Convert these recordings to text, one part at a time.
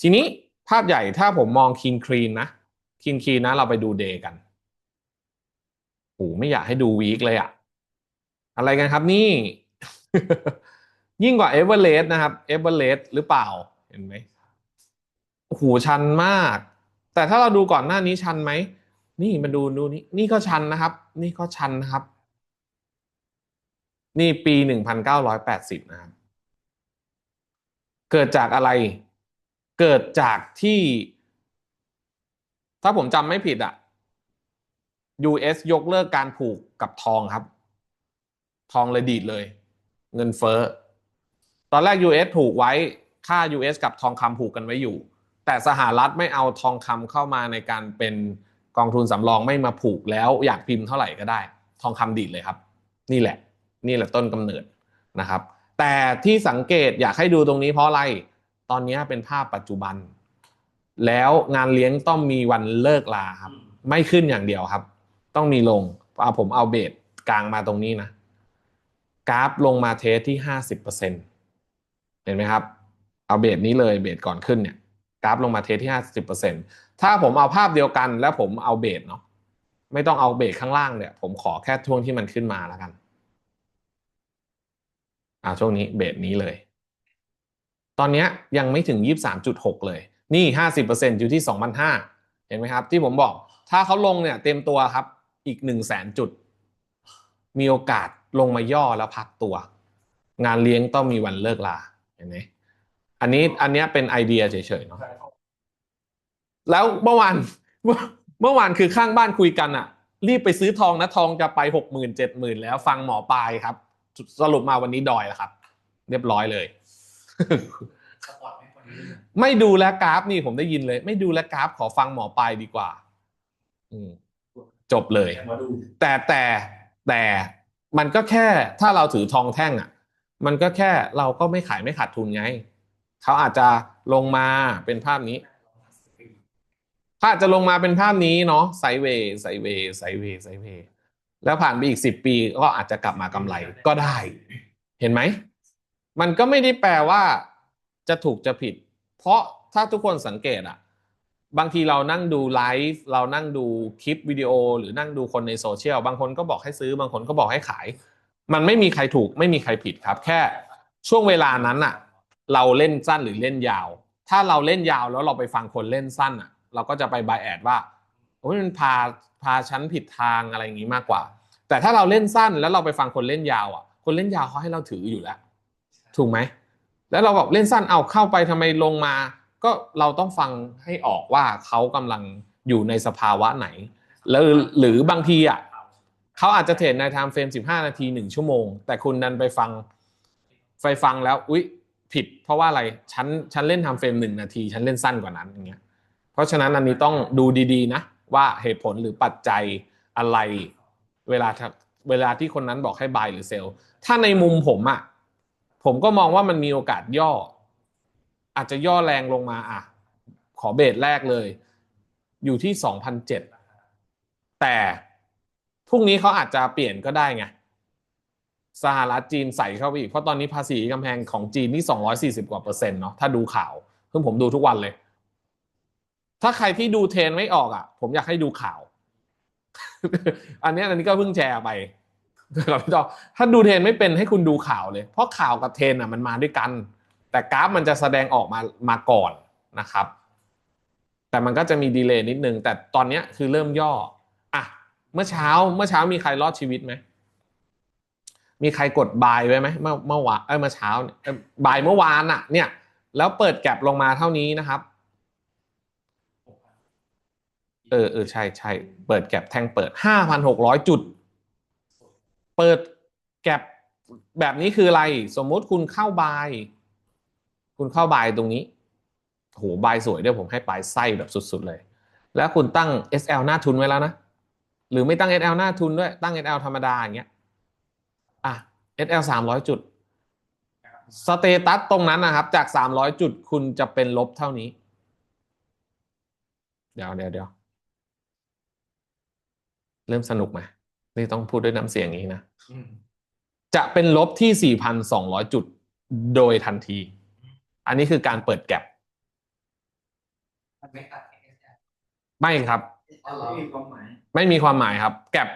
ทีนี้ภาพใหญ่ถ้าผมมองคินครีนนะคินครีนนะ เราไปดูเดย์กันโอ้ไม่อยากให้ดูวีคเลยอะอะไรกันครับนี่ ยิ่งกว่าเอเวอเรสต์นะครับเอเวอเรสต์หรือเปล่าเห็นไหมโอ้โหชันมาก แต่ถ้าเราดูก่อนหน้านี้ชันไหมนี่มาดูดูนี่นี่ก็ชันนะครับ นี่ก็ชันนะครับ นี่ปีหนึ่งพันเก้าร้อยแปดสิบนะครับ เกิดจากอะไร เกิดจากที่ ถ้าผมจำไม่ผิดอะ US ยกเลิกการผูกกับทองครับ ทองเลยดีดเลย เงินเฟ้อ ตอนแรก US ผูกไว้ค่า US กับทองคำผูกกันไว้อยู่ แต่สหรัฐไม่เอาทองคำเข้ามาในการเป็นกองทุนสำรองไม่มาผูกแล้วอยากพิมพ์เท่าไหร่ก็ได้ ทองคำดีดเลยครับ นี่แหละ นี่แหละต้นกำเนิดนะครับ แต่ที่สังเกตอยากให้ดูตรงนี้เพราะอะไร ตอนนี้เป็นภาพปัจจุบัน แล้วงานเลี้ยงต้องมีวันเลิกลาครับ ไม่ขึ้นอย่างเดียวครับ ต้องมีลงเอาผมเอาเบสกลางมาตรงนี้นะ กราฟลงมาเทสที่ห้าสิบเปอร์เซ็นเห็นไหมครับ เอาเบสนี้เลยเบสก่อนขึ้นเนี่ย กราฟลงมาเทสที่ห้าสิบเปอร์เซ็นถ้าผมเอาภาพเดียวกัน แล้วผมเอาเบสเนาะไม่ต้องเอาเบสข้างล่างเนี่ยผมขอแค่ช่วงที่มันขึ้นมาแล้วกัน อ่าช่วงนี้เบสนี้เลย ตอนนี้ยังไม่ถึงยี่สามจุดหกเลย นี่ห้าสิบเปอร์เซ็นอยู่ที่สองพันห้าเห็นไหมครับ ที่ผมบอก ถ้าเขาลงเนี่ยเต็มตัวครับ อีกหนึ่งแสนจุด มีโอกาสลงมาย่อแล้วพักตัว งานเลี้ยงต้องมีวันเลิกลา เห็นไหมอันนี้อันนี้เป็นไอเดียเฉยๆเนาะ แล้วเมื่อวานเมื่อวานคือข้างบ้านคุยกันอะรีบไปซื้อทองนะทองจะไปหกหมื่นเจ็ดหมื่นแล้วฟังหมอปลายครับ สรุปมาวันนี้ดอยแล้วครับ เรียบร้อยเลย ไม่ดูแลกราฟนี่ผมได้ยินเลย ไม่ดูแลกราฟขอฟังหมอปลายดีกว่า อืมจบเลย แต่แต่แต่มันก็แค่ถ้าเราถือทองแท่งอะ มันก็แค่เราก็ไม่ขายไม่ขาดทุนไง เขาอาจจะลงมาเป็นภาพนี้ถ้าอาจจะลงมาเป็นภาพนี้เนาะไซเวย์ไซเวย์ไซเวย์ไซเวย์แล้วผ่านไปอีกสิบปีก็อาจจะกลับมากำไรก็ได้ เห็นไหม มันก็ไม่ได้แปลว่าจะถูกจะผิด เพราะถ้าทุกคนสังเกตอะบางทีเรานั่งดูไลฟ์เรานั่งดูคลิปวิดีโอ หรือนั่งดูคนในโซเชียล บางคนก็บอกให้ซื้อ บางคนก็บอกให้ขาย มันไม่มีใครถูกไม่มีใครผิดครับ แค่ช่วงเวลานั้นอะเราเล่นสั้นหรือเล่นยาว ถ้าเราเล่นยาวแล้วเราไปฟังคนเล่นสั้นอะเราก็จะไปบายแอดว่าโอ้ยมันพาพาชั้นผิดทางอะไรอย่างนี้มากกว่า แต่ถ้าเราเล่นสั้นแล้วเราไปฟังคนเล่นยาวอะ คนเล่นยาวเขาให้เราถืออยู่แล้ว ถูกไหม แล้วเราบอกเล่นสั้นเอาเข้าไปทำไมลงมา ก็เราต้องฟังให้ออกว่าเขากำลังอยู่ในสภาวะไหน แล้วหรือบางทีอะเขาอาจจะเทรดในไทม์เฟรม15 นาที 1 ชั่วโมง แต่คุณดันไปฟังไปฟังแล้วอุ๊ยผิด เพราะว่าอะไรฉันฉันเล่นไทม์เฟรมหนึ่งนาที ฉันเล่นสั้นกว่านั้นอย่างเงี้ยเพราะฉะนั้นอันนี้ต้องดูดีๆนะว่าเหตุผลหรือปัจจัยอะไรเวลาเวลาที่คนนั้นบอกให้ buy หรือ sell ถ้าในมุมผมอะ่ะ ผมก็มองว่ามันมีโอกาสย่อ อาจจะย่อแรงลงมาอะ ขอเบสแรกเลย อยู่ที่สองพันเจ็ดแต่พรุ่งนี้เขาอาจจะเปลี่ยนก็ได้ไงสหรัฐจีนใส่เข้าไปอีก เพราะตอนนี้ภาษีกำแพงของจีนนี่สองร้อยสี่สิบกว่าเปอร์เซ็นต์เนาะถ้าดูข่าวเพิ่งผมดูทุกวันเลย ถ้าใครที่ดูเทรนไม่ออกอะ ผมอยากให้ดูข่าว อันนี้อันนี้ก็เพิ่งแชร์ไป กับพี่ต่อถ้าดูเทรนไม่เป็นให้คุณดูข่าวเลย เพราะข่าวกับเทรนอะมันมาด้วยกัน แต่กราฟมันจะแสดงออกมามาก่อนนะครับ แต่มันก็จะมีดีเลย์นิดนึง แต่ตอนนี้คือเริ่มย่ออะเมื่อเช้าเมื่อเช้ามีใครรอดชีวิตไหมมีใครกดบายไว้ไหมเมื่อเมื่อวานเอ้ยเมื่อเช้าเนี่ยบายเมื่อวานอะ เนี่ย แล้วเปิดแก็บลงมาเท่านี้นะครับเออเออใช่ใช่เปิดแก็บแท่งเปิดห้าพันหกร้อยจุด เปิดแก็บแบบนี้คืออะไร สมมุติคุณเข้าบาย คุณเข้าบายตรงนี้โหบายสวยด้วยผมให้ปลายไส้แบบสุด ๆ เลย แล้วคุณตั้ง SL หน้าทุนไว้แล้วนะ หรือไม่ตั้ง SL หน้าทุนด้วย ตั้ง SL ธรรมดาอย่างเงี้ย อะ SL สามร้อยจุด สเตตัสตรงนั้นนะครับ จากสามร้อยจุดคุณจะเป็นลบเท่านี้ เดี๋ยวเดี๋ยวเดี๋ยวเริ่มสนุกไหม นี่ต้องพูดด้วยน้ำเสียงนี้นะจะเป็นลบที่ 4,200 จุดโดยทันที อันนี้คือการเปิดแก็บมันไม่ตัด XSL ไม่ครับอ๋อเหรอไม่มีความหมายไม่มีความหมายครับ แก็บ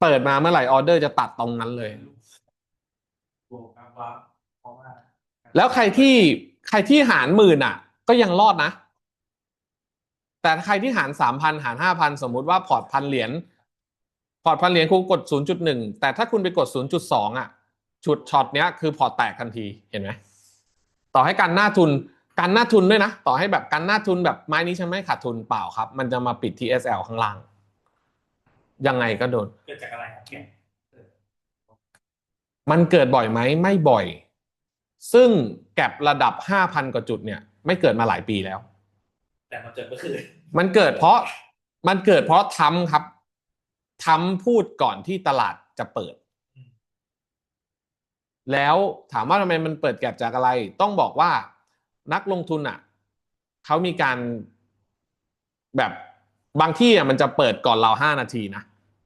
เปิดมาเมื่อไหร่ออเดอร์จะตัดตรงนั้นเลยบวกกับว่าเพราะว่าแล้วใครที่ใครที่หารหมื่นอะ ก็ยังรอดนะ แต่ใครที่หารสามพันหารห้าพันสมมุติว่าพอร์ตพันเหรียญ พอร์ตพันเหรียญคุณกดศูนย์จุดหนึ่งแต่ถ้าคุณไปกดศูนย์จุดสองอะชุดช็อตเนี้ยคือพอร์ตแตกทันทีเห็นไหมต่อให้การหน้าทุนการหน้าทุนด้วยนะ ต่อให้แบบการหน้าทุนแบบไม้นี้ฉันไม่ขาดทุนเปล่าครับ มันจะมาปิด TSL ข้างล่าง ยังไงก็โดน เกิดจากอะไรครับเนี่ยมันเกิดบ่อยไหมไม่บ่อย ซึ่งแก็บระดับ 5,000 กว่าจุดเนี่ย ไม่เกิดมาหลายปีแล้ว แต่มันเกิดเมื่อคืนมันเกิดเพราะมันเกิดเพราะทำครับ ทำพูดก่อนที่ตลาดจะเปิด แล้วถามว่าทำไมมันเปิดแก็บจากอะไร ต้องบอกว่านักลงทุนอะเขามีการแบบบางที่อะมันจะเปิดก่อนเราห้านาทีนะ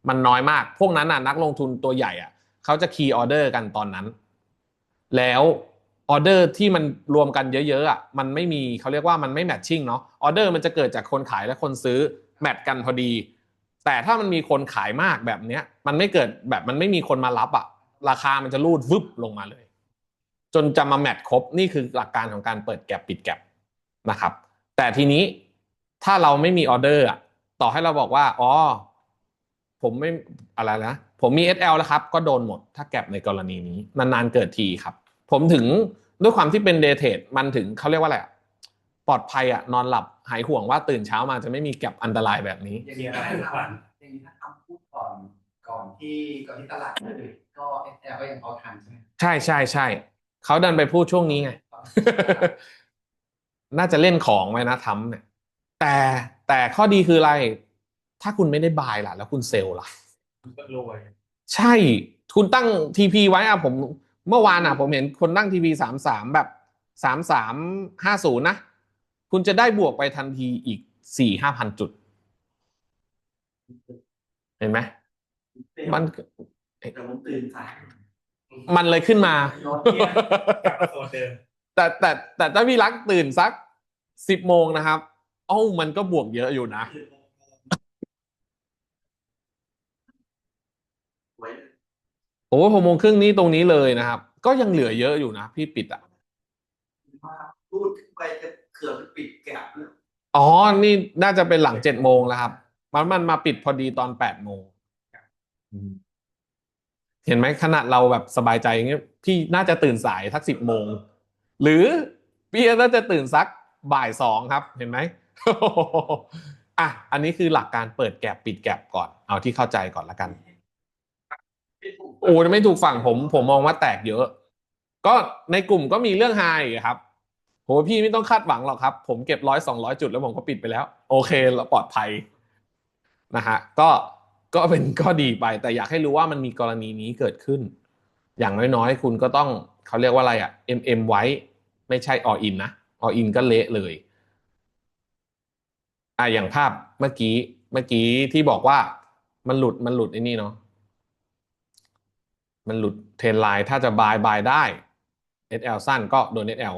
มันน้อยมาก พวกนั้นน่ะนักลงทุนตัวใหญ่อะเขาจะคีย์ออเดอร์กันตอนนั้น แล้วออเดอร์ที่มันรวมกันเยอะๆอะมันไม่มีเขาเรียกว่ามันไม่แมทชิ่งเนาะออเดอร์มันจะเกิดจากคนขายและคนซื้อแมทกันพอดี แต่ถ้ามันมีคนขายมากแบบเนี้ย มันไม่เกิดแบบมันไม่มีคนมารับอะราคามันจะรูดวึบลงมาเลย จนจะมาแมทครบนี่คือหลักการของการเปิดแก็บปิดแก็บนะครับ แต่ทีนี้ถ้าเราไม่มีออเดอร์อะต่อให้เราบอกว่าอ๋อผมไม่อะไรนะผมมี SL แล้วครับ ก็โดนหมดถ้าแก็บในกรณีนี้นานๆเกิดทีครับ ผมถึงด้วยความที่เป็นเดเทดมันถึงเขาเรียกว่าอะไรอะ ปลอดภัยอะนอนหลับหายห่วงว่าตื่นเช้ามาจะไม่มีแก็บอันตรายแบบนี้อย่างนี้ถ้าทำอย่างนี้ถ้าทำพูดก่อนก่อนที่ก่อนที่ตลาดเปิดก็ XSL ก็ยังพอทันใช่ไหมใช่ใช่ใช่เขาดันไปพูดช่วงนี้ไงน่าจะเล่นของไว้นะทำเนี่ย แต่แต่ข้อดีคืออะไร ถ้าคุณไม่ได้บายล่ะ แล้วคุณเซลล์ล่ะมันก็รวยใช่ คุณตั้งทีพีไว้อะผม เมื่อวานอะผมเห็นคนตั้งทีพีสามสามแบบสามสามห้าศูนย์นะ คุณจะได้บวกไปทันทีอีกสี่ห้าพันจุด เห็นไหมมันแต่ผมตื่นสายมันเลยขึ้นมาย้อนเนี่ยกลับมาโซนเดิมแต่แต่แต่ถ้าพี่รักตื่นสักสิบโมงนะครับ เอ้ามันก็บวกเยอะอยู่นะไว้โอ้หกโมงครึ่งนี้ตรงนี้เลยนะครับ ก็ยังเหลือเยอะอยู่นะ พี่ปิดอะมาพูดไปจะเกือบจะปิดแกะแล้วอ๋อ นี่น่าจะเป็นหลังเจ็ดโมงแล้วครับ มันมันมาปิดพอดีตอนแปดโมงอืมเห็นไหมขนาดเราแบบสบายใจอย่างเงี้ยพี่น่าจะตื่นสายทักสิบโมง หรือพี่น่าจะตื่นสักบ่ายสองครับ เห็นไหมอะอันนี้คือหลักการเปิดแก็บปิดแก็บก่อน เอาที่เข้าใจก่อนละกันโอ้ไม่ถูกฝั่งผม ผมมองว่าแตกเยอะ ก็ในกลุ่มก็มีเรื่องไฮครับ โหพี่ไม่ต้องคาดหวังหรอกครับ ผมเก็บร้อยสองร้อยจุดแล้วผมก็ปิดไปแล้ว โอเคเราปลอดภัยนะฮะก็ก็เป็นก็ดีไป แต่อยากให้รู้ว่ามันมีกรณีนี้เกิดขึ้น อย่างน้อยๆ คุณก็ต้องเขาเรียกว่าอะไรอะ่ะ MM ไว้ไม่ใช่ all in นะ all in ก็เละเลยอะอย่างภาพเมื่อกี้เมื่อกี้ที่บอกว่ามันหลุดมันหลุดไอ้นี่เนาะมันหลุดเทรนไลน์ถ้าจะบายบายได้ SL สั้นก็โดน SL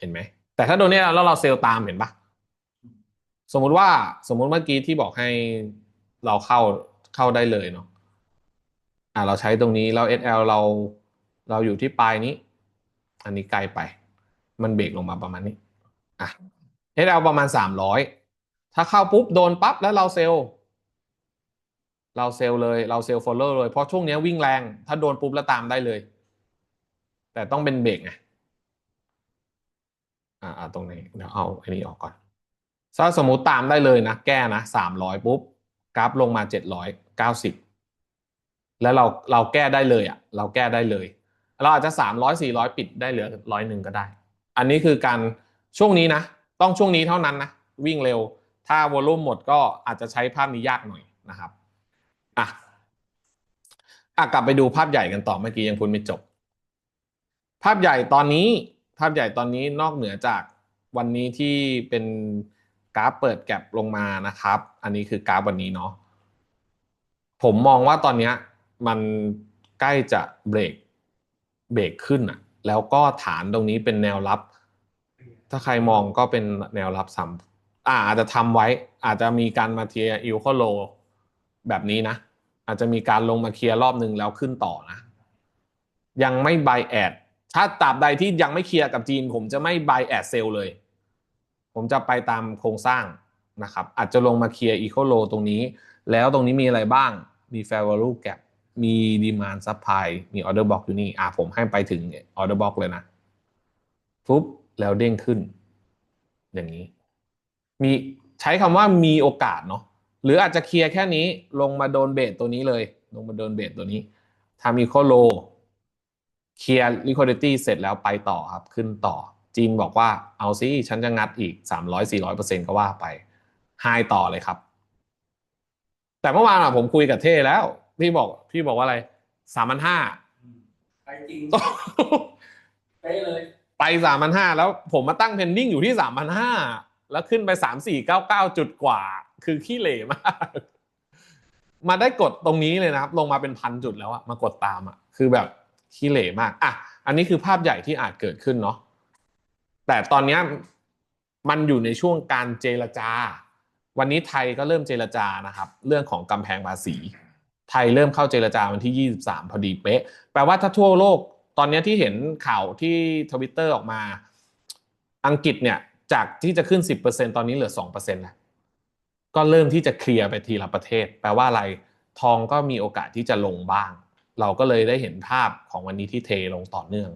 เห็นไหม แต่ถ้าโดน SL แล้วเราเซลล์ตามเห็นปะสมมุติว่าสมมุติเมื่อกี้ที่บอกให้เราเข้าเข้าได้เลยเนาะอะเราใช้ตรงนี้แล้ว SL เราเราอยู่ที่ปลายนี้ อันนี้ไกลไป มันเบรกลงมาประมาณนี้อะ SL ประมาณสามร้อยถ้าเข้าปุ๊บโดนปั๊บแล้วเราเซลเราเซลเลยเราเซลล์ follow เลย เพราะช่วงนี้วิ่งแรง ถ้าโดนปุ๊บแล้วตามได้เลย แต่ต้องเป็นเบรกไง อ่าตรงนี้เดี๋ยวเอาอันนี้ออกก่อน ถ้าสมมุติตามได้เลยนะ แก้นะสามร้อยปุ๊บกราฟลงมาเจ็ดร้อยเก้าสิบแล้วเราเราแก้ได้เลยอะ เราแก้ได้เลย เราอาจจะสามร้อยสี่ร้อยปิดได้เหลือร้อยหนึ่งก็ได้ อันนี้คือการช่วงนี้นะ ต้องช่วงนี้เท่านั้นนะ วิ่งเร็ว ถ้าวอลลุ่มหมดก็อาจจะใช้ภาพนี้ยากหน่อยนะครับอะอะกลับไปดูภาพใหญ่กันต่อเมื่อกี้ยังพูดไม่จบ ภาพใหญ่ตอนนี้ ภาพใหญ่ตอนนี้นอกเหนือจากวันนี้ที่เป็นกราฟเปิดแก็บลงมานะครับ อันนี้คือกราฟวันนี้เนาะผมมองว่าตอนนี้มันใกล้จะเบรกเบรกขึ้นอะแล้วก็ฐานตรงนี้เป็นแนวรับ ถ้าใครมองก็เป็นแนวรับสามอ่าอาจจะทำไว้ อาจจะมีการมาเทียอิลโคโล แบบนี้นะ อาจจะมีการลงมาเคลียร์รอบหนึ่งแล้วขึ้นต่อนะ ยังไม่บแอด ถ้าตราบใดที่ยังไม่เคลียร์กับจีน ผมจะไม่บ y แอดเซลเลย ผมจะไปตามโครงสร้างนะครับ อาจจะลงมาเคลียร์อีโคโลตรงนี้ แล้วตรงนี้มีอะไรบ้าง มี fair value gap มี demand supply มี order block อยู่นี่ อ่าผมให้ไปถึง order block เลยนะปุ๊บแล้วเด้งขึ้น อย่างนี้ มีใช้คำว่ามีโอกาสเนาะหรืออาจจะเคลียร์แค่นี้ลงมาโดนเบสตัวนี้เลย ลงมาโดนเบสตัวนี้ทำอีโคโล เคลียร์ liquidity เสร็จแล้วไปต่อครับ ขึ้นต่อ จีนบอกว่าเอาซิฉันจะงัดอีก 300-400%ก็ว่าไปไฮต่อเลยครับ แต่เมื่อวานอะผมคุยกับเท่แล้ว พี่บอกพี่บอกว่าอะไรสามพันห้าไปจริงไปเลยไปสามพันห้าแล้วผมมาตั้งเพนดิ้งอยู่ที่สามพันห้าแล้วขึ้นไปสามสี่เก้าเก้าจุดกว่า คือขี้เหร่มาก มาได้กดตรงนี้เลยนะครับ ลงมาเป็นพันจุดแล้วอะมากดตามอะคือแบบ ขี้เหร่มากอะอันนี้คือภาพใหญ่ที่อาจเกิดขึ้นเนาะแต่ตอนนี้มันอยู่ในช่วงการเจรจา วันนี้ไทยก็เริ่มเจรจานะครับ เรื่องของกำแพงภาษี ไทยเริ่มเข้าเจรจาวันที่ 23 พอดีเป๊ะ แปลว่าถ้าทั่วโลก ตอนนี้ที่เห็นข่าวที่ทวิตเตอร์ออกมา อังกฤษเนี่ยจากที่จะขึ้น 10%ตอนนี้เหลือ2%แล้วก็เริ่มที่จะเคลียร์ไปทีละประเทศ แปลว่าอะไรทองก็มีโอกาสที่จะลงบ้าง เราก็เลยได้เห็นภาพของวันนี้ที่เทลงต่อเนื่อง